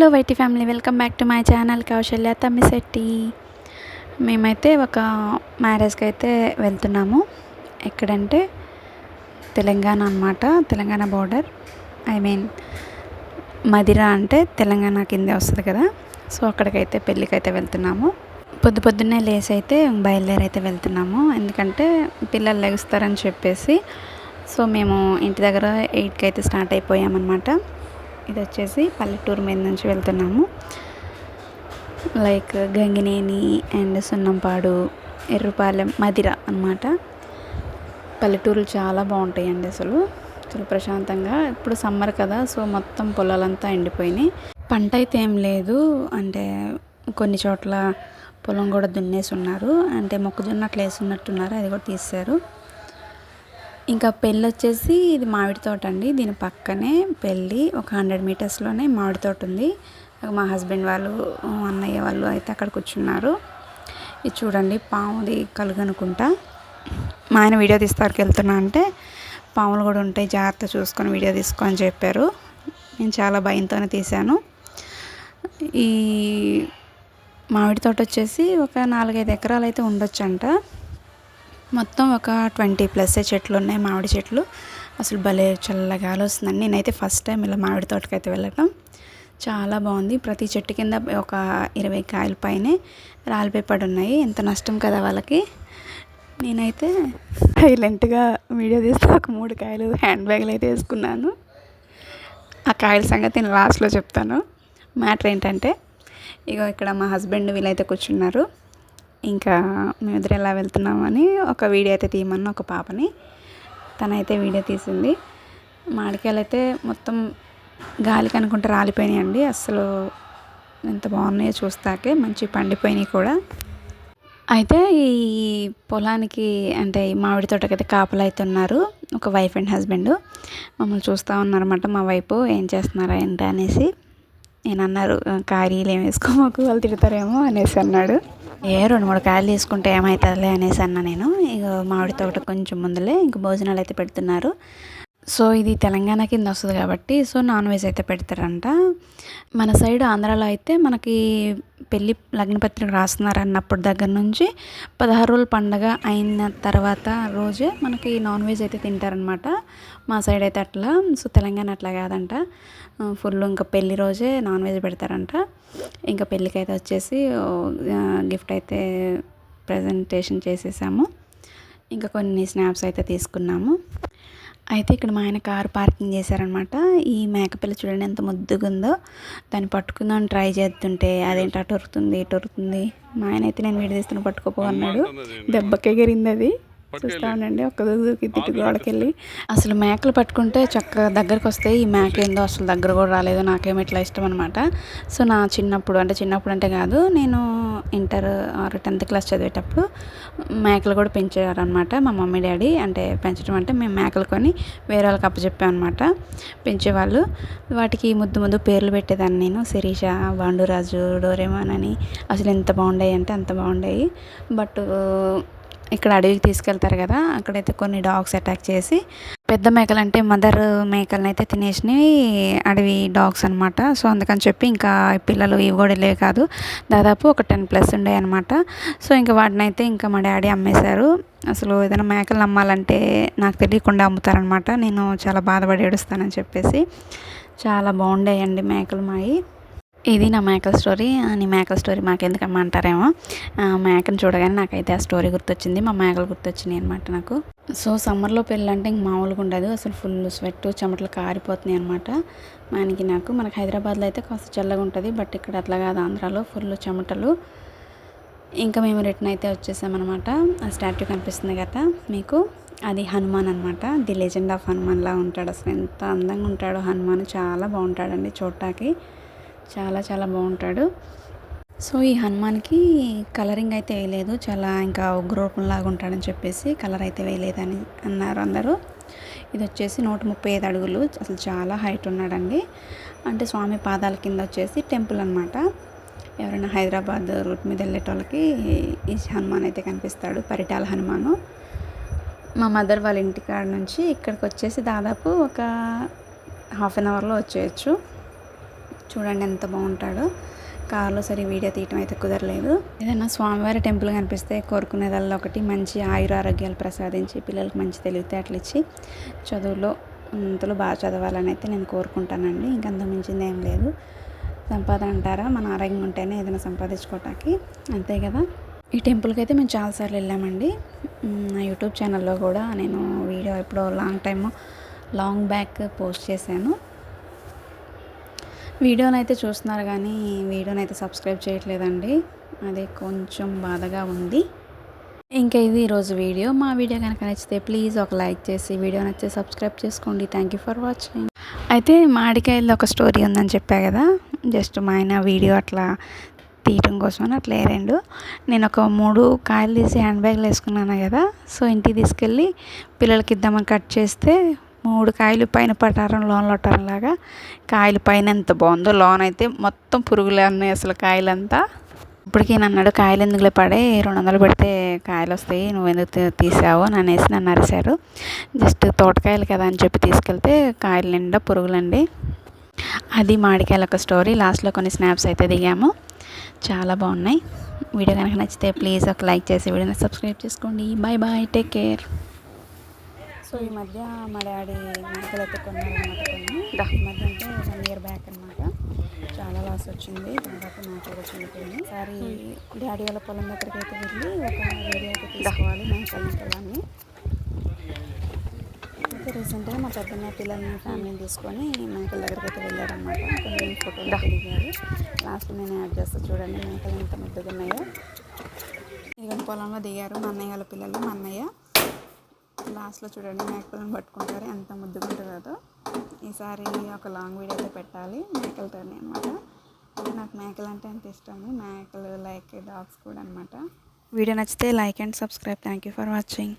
Hello YT family welcome back to my channel Kausalya Tammisetti. మేమైతే ఒక మ్యారేజ్కి అయితే వెళ్తున్నాము. ఎక్కడంటే తెలంగాణ అనమాట Telangana border. I mean Madhira అంటే తెలంగాణ కిందే వస్తుంది కదా. సో అక్కడికైతే పెళ్ళికైతే వెళ్తున్నాము. పొద్దు పొద్దున్నే లేసి అయితే బయలుదేరి అయితే వెళ్తున్నాము. ఎందుకంటే పిల్లలు లెగుస్తారని చెప్పేసి. సో మేము ఇంటి దగ్గర ఎయిట్కి అయితే స్టార్ట్ అయిపోయామన్నమాట. ఇది వచ్చేసి పల్లెటూరు మీద నుంచి వెళ్తున్నాము. లైక్ గంగినేని అండ్ సున్నంపాడు ఎర్రపాలెం మదిర అనమాట పల్లెటూరులు చాలా బాగుంటాయండి అసలు. చాలా ప్రశాంతంగా. ఇప్పుడు సమ్మర్ కదా సో మొత్తం పొలాలంతా ఎండిపోయినాయి. పంట అయితే ఏం లేదు. అంటే కొన్ని చోట్ల పొలం కూడా దున్నేసి ఉన్నారు అంటే మొక్కజొన్న అట్లా వేసున్నట్టున్నారు అది కూడా తీశారు ఇంకా పెళ్ళి వచ్చేసి ఇది మామిడి తోట అండి. దీని పక్కనే పెళ్ళి ఒక హండ్రెడ్ మీటర్స్లోనే మామిడి తోట ఉంది. మా హస్బెండ్ వాళ్ళు అన్నయ్య వాళ్ళు అయితే అక్కడ కూర్చున్నారు. ఇది చూడండి పాముది కలుగనుకుంటా. మా ఆయన వీడియో తీస్తానికి వెళ్తున్నా అంటే పాములు కూడా ఉంటాయి జాగ్రత్త చూసుకొని వీడియో తీసుకొని చెప్పారు. నేను చాలా భయంతోనే తీశాను. ఈ మామిడి తోట వచ్చేసి ఒక నాలుగైదు ఎకరాలు అయితే ఉండొచ్చంట. మొత్తం ఒక ట్వంటీ ప్లస్ చెట్లు ఉన్నాయి మామిడి చెట్లు. అసలు భలే చల్లగాలి వస్తుందండి నేనైతే ఫస్ట్ టైం ఇలా మామిడి తోటకి అయితే వెళ్ళటం. చాలా బాగుంది. ప్రతి చెట్టు కింద ఒక ఇరవై కాయల పైనే రాలిపోయి పడి ఉన్నాయి ఎంత నష్టం కదా వాళ్ళకి. నేనైతే సైలెంట్గా వీడియో తీస్తే. ఒక మూడు కాయలు హ్యాండ్ బ్యాగ్లు అయితే వేసుకున్నాను. ఆ కాయల సంగతి నేను లాస్ట్లో చెప్తాను. మ్యాటర్ ఏంటంటే ఇగో ఇక్కడ మా హస్బెండ్ వీళ్ళైతే కూర్చున్నారు. ఇంకా మేమిద్దరు ఎలా వెళ్తున్నామని ఒక వీడియో అయితే తీయమన్న ఒక పాపని. తనైతే వీడియో తీసింది. మామిడికాయలు అయితే మొత్తం గాలికి అనుకుంటే అండి అసలు ఎంత బాగున్నాయో చూస్తాకే మంచి పండిపోయినాయి కూడా. అయితే ఈ పొలానికి అంటే ఈ మామిడి తోటకైతే కాపలు అయితే ఉన్నారు. ఒక వైఫ్ అండ్ హస్బెండ్. మమ్మల్ని చూస్తూ ఉన్నారన్నమాట మా వైపు. ఏం చేస్తున్నారా ఏంటి అనేసి. నేను అన్నారు కారీలు ఏం వేసుకోమాకు వాళ్ళు తిడతారేమో అనేసి అన్నాడు. ఏ రెండు మూడు కాయలు తీసుకుంటే ఏమవుతుందిలే అనేసి అన్నా నేను. ఇక మామిడి తోట కొంచెం ముందులే ఇంక భోజనాలు అయితే పెడుతున్నారు. సో ఇది తెలంగాణ కింద వస్తుంది కాబట్టి సో నాన్ వెజ్ అయితే పెడతారంట. మన సైడ్ ఆంధ్రాలో అయితే మనకి పెళ్ళి లగ్నపత్రిక రాస్తున్నారు అన్నప్పుడు దగ్గర నుంచి పదహారు రోజుల పండగ అయిన తర్వాత రోజే మనకి నాన్ వెజ్ అయితే తింటారనమాట మా సైడ్ అయితే అట్లా సో తెలంగాణ అట్లా కాదంట. ఫుల్ ఇంకా పెళ్ళి రోజే నాన్ వెజ్ పెడతారంట. ఇంకా పెళ్ళికి అయితే వచ్చేసి గిఫ్ట్ అయితే ప్రజెంటేషన్ చేసేసాము. ఇంకా కొన్ని స్నాప్స్ అయితే తీసుకున్నాము. అయితే ఇక్కడ మా ఆయన కారు పార్కింగ్ చేశారనమాట. ఈ మేకపిల్ల చూడండి ఎంత ముద్దుగా ఉందో దాన్ని పట్టుకుందాం ట్రై చేస్తుంటే అదేంటి అటు ఉరుకుతుంది ఇటు ఉరుకుతుంది మా ఆయన అయితే నేను వీడి తీస్తున్న పట్టుకోపో అన్నాడు. దెబ్బకెగిరింది అది. చూస్తా ఉండండి ఒక్క దూకి తిట్టు గోడకెళ్ళి అసలు మేకలు పట్టుకుంటే చక్కగా దగ్గరకు వస్తాయి. ఈ మేక ఏందో అసలు దగ్గర కూడా రాలేదు. నాకేమో ఇట్లా ఇష్టం అనమాట సో నా చిన్నప్పుడు అంటే చిన్నప్పుడు అంటే కాదు నేను ఇంటర్ ఆర్ టెన్త్ క్లాస్ చదివేటప్పుడు మేకలు కూడా పెంచారనమాట మా మమ్మీ డాడీ అంటే పెంచడం అంటే మేము మేకలు కొని వేరే వాళ్ళకి అప్పచెప్పామన్నమాట. పెంచేవాళ్ళు. వాటికి ముద్దు ముద్దు పేర్లు పెట్టేదాన్ని నేను. శిరీష బాండురాజు డోరేమాన్ అని. అసలు ఎంత బాగుండాయి అంటే అంత బాగుండాయి. బట్ ఇక్కడ అడవికి తీసుకెళ్తారు కదా అక్కడైతే కొన్ని డాగ్స్ అటాక్ చేసి పెద్ద మేకలు అంటే మదర్ మేకలను అయితే తినేసినవి అడవి డాగ్స్ అనమాట సో అందుకని చెప్పి ఇంకా పిల్లలు ఇవి కూడా లేవు కాదు. దాదాపు ఒక టెన్ ప్లస్ ఉండే అనమాట సో ఇంకా వాటిని అయితే ఇంకా మా డాడీ అమ్మేశారు. అసలు ఏదైనా మేకలు అమ్మాలంటే నాకు తెలియకుండా అమ్ముతారనమాట నేను చాలా బాధపడి ఏడుస్తానని చెప్పేసి చాలా బాగుండేయండి మేకలు మాయి. ఇది నా మేకల స్టోరీ. నీ మేకల స్టోరీ మాకెందుకు అంటారేమో. మేకను చూడగానే నాకైతే ఆ స్టోరీ గుర్తొచ్చింది. మా మేకలు గుర్తొచ్చినాయి అనమాట నాకు. సో సమ్మర్లో పెళ్ళంటే ఇంక మామూలుగా ఉండదు. అసలు ఫుల్ స్వెట్ చెమటలు కారిపోతున్నాయి అనమాట మనకి నాకు మనకి హైదరాబాద్లో అయితే కాస్త చల్లగా ఉంటుంది. బట్ ఇక్కడ అట్లా కాదు. ఆంధ్రాలో ఫుల్ చెమటలు. ఇంకా మేము రిటర్న్ అయితే వచ్చేసామన్నమాట. ఆ స్టాట్యూ కనిపిస్తుంది కదా మీకు. అది హనుమాన్ అనమాట ది లెజెండ్ ఆఫ్ హనుమాన్లా ఉంటాడు. అసలు ఎంత అందంగా ఉంటాడో హనుమాన్. చాలా బాగుంటాడండి చూడటానికి చాలా చాలా బాగుంటాడు. సో ఈ హనుమాన్కి కలరింగ్ అయితే వేయలేదు. చాలా ఇంకా ఉగ్రూపంలాగా ఉంటాడని చెప్పేసి కలర్ అయితే వేయలేదని అన్నారు అందరూ. ఇది వచ్చేసి నూట ముప్పై ఐదు అడుగులు. అసలు చాలా హైట్ ఉన్నాడండి. అంటే స్వామి పాదాల కింద వచ్చేసి టెంపుల్ అనమాట ఎవరైనా హైదరాబాద్ రూట్ మీద వెళ్ళేటోళ్ళకి ఈ హనుమాన్ అయితే కనిపిస్తాడు. పరిటాల హనుమాను. మా మదర్ వాళ్ళ ఇంటికాడ నుంచి ఇక్కడికి వచ్చేసి దాదాపు ఒక హాఫ్ అన్ అవర్లో వచ్చేయచ్చు. చూడండి ఎంత బాగుంటాడో. కార్లో సరే వీడియో తీయటం అయితే కుదరలేదు. ఏదైనా స్వామివారి టెంపుల్ కనిపిస్తే కోరుకునేదల్లా ఒకటి మంచి ఆయుర ఆరోగ్యాలు ప్రసాదించి పిల్లలకు మంచి తెలివితేటలు ఇచ్చి చదువులో ఇంతలో బాగా చదవాలని అయితే నేను కోరుకుంటానండి. ఇంకంత మించింది ఏం లేదు. సంపాదన అంటారా? మన ఆరోగ్యం ఉంటేనే ఏదైనా సంపాదించుకోవటానికి అంతే కదా? ఈ టెంపుల్కి అయితే మేము చాలాసార్లు వెళ్ళామండి. నా యూట్యూబ్ ఛానల్లో కూడా నేను వీడియో ఎప్పుడో long time long back post చేశాను. వీడియోని అయితే చూస్తున్నారు కానీ వీడియోని అయితే సబ్స్క్రైబ్ చేయట్లేదండి. అది కొంచెం బాధగా ఉంది. ఇంకా ఇది ఈరోజు వీడియో. మా వీడియో కనుక నచ్చితే ప్లీజ్ ఒక లైక్ చేసి వీడియో నచ్చితే సబ్స్క్రైబ్ చేసుకోండి. థ్యాంక్ యూ ఫర్ వాచింగ్ అయితే మాడికాయల్లో ఒక స్టోరీ ఉందని చెప్పా కదా. జస్ట్ మా ఆయన వీడియో అట్లా తీయటం కోసం అని అట్లా రెండు నేను ఒక మూడు కాయలు తీసి హ్యాండ్ బ్యాగ్లో వేసుకున్నాను కదా. సో ఇంటికి తీసుకెళ్ళి పిల్లలకి ఇద్దామని కట్ చేస్తే మూడు కాయలు పైన పటారం లోన్ లొట్టారం లాగా. కాయలు పైన ఎంత బాగుందో లోన్ అయితే మొత్తం పురుగులు అన్నీ అసలు కాయలంతా. ఇప్పటికీ నన్ను అన్నాడు కాయలు ఎందుకులే పడే? రెండు వందలు పెడితే కాయలు వస్తాయి నువ్వు ఎందుకు తీసావు అని అనేసి నన్ను అరిశారు. జస్ట్ తోటకాయలు కదా అని చెప్పి తీసుకెళ్తే కాయలు నిండా పురుగులండి. అది మాడికాయల ఒక స్టోరీ లాస్ట్లో కొన్ని స్నాప్స్ అయితే దిగాము. చాలా బాగున్నాయి. వీడియో కనుక నచ్చితే ప్లీజ్ ఒక లైక్ చేసి వీడియోని సబ్స్క్రైబ్ చేసుకోండి. Bye bye take care. So ఈ మధ్య మా డాడీ మేకలు అయితే కొన్నారనమాట కొన్ని. ఈ మధ్య అంటే వన్ ఇయర్ బ్యాక్ అనమాట చాలా లాస్ వచ్చింది. దాదాపు మేకలు కూడా చనిపోయింది. ఒకసారి డాడీ వాళ్ళ పొలం దగ్గరికి అయితే వెళ్ళి ఒక వీడియో అయితే తీసుకోవాలి. మేము మేకలని అయితే రీసెంట్గా మా పెద్దన్న పిల్లల్ని ఫ్యామిలీని తీసుకొని మేకల దగ్గరికి అయితే వెళ్ళారనమాట కొన్ని ఫోటోలు దిగారు. లాస్ట్ నేను యాడ్ చేస్తా చూడండి మేకలు ఎంత ముద్దగా ఉన్నాయో పొలంలో దిగారు మా అన్నయ్య వాళ్ళ పిల్లలు మా అన్నయ్య. లాస్ట్లో చూడండి మేకలను పట్టుకుంటారు. ఎంత ముద్దుగా కదా ఈసారి ఒక లాంగ్ వీడియో అయితే పెట్టాలి. మేకలతోనే అనమాట అంటే నాకు మేకలు అంటే అంత ఇష్టము. మేకలు లైక్ డాగ్స్ కూడా అనమాట వీడియో నచ్చితే like and subscribe. Thank you for watching.